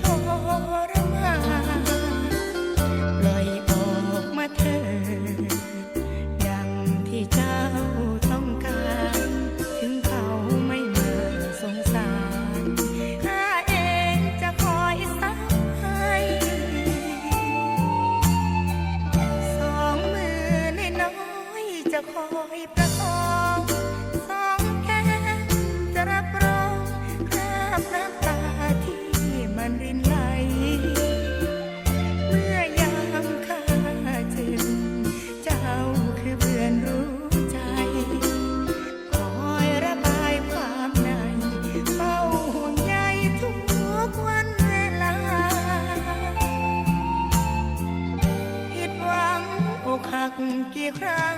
ทรมานลอยออกมาเถิดดังที่เจ้าต้องการ ถึงเขาไม่มาสงสารข้าเองจะคอยสักให้สองมือน้อยจะคอยประคองักกี่ครั้ง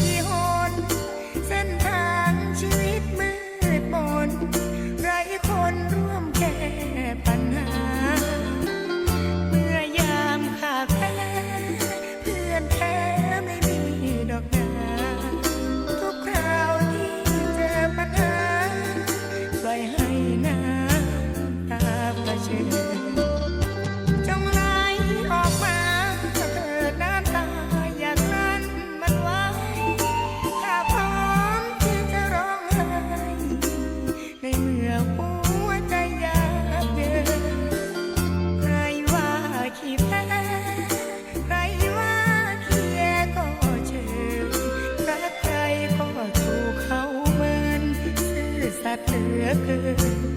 กี่หนเส้นทาง ในเมื่อหัวใจยากเย็นใครว่าขี้แพ้ใครว่าเคียก็เชิรักใคก็ถูกเขาเมินซื่อสัเหลือน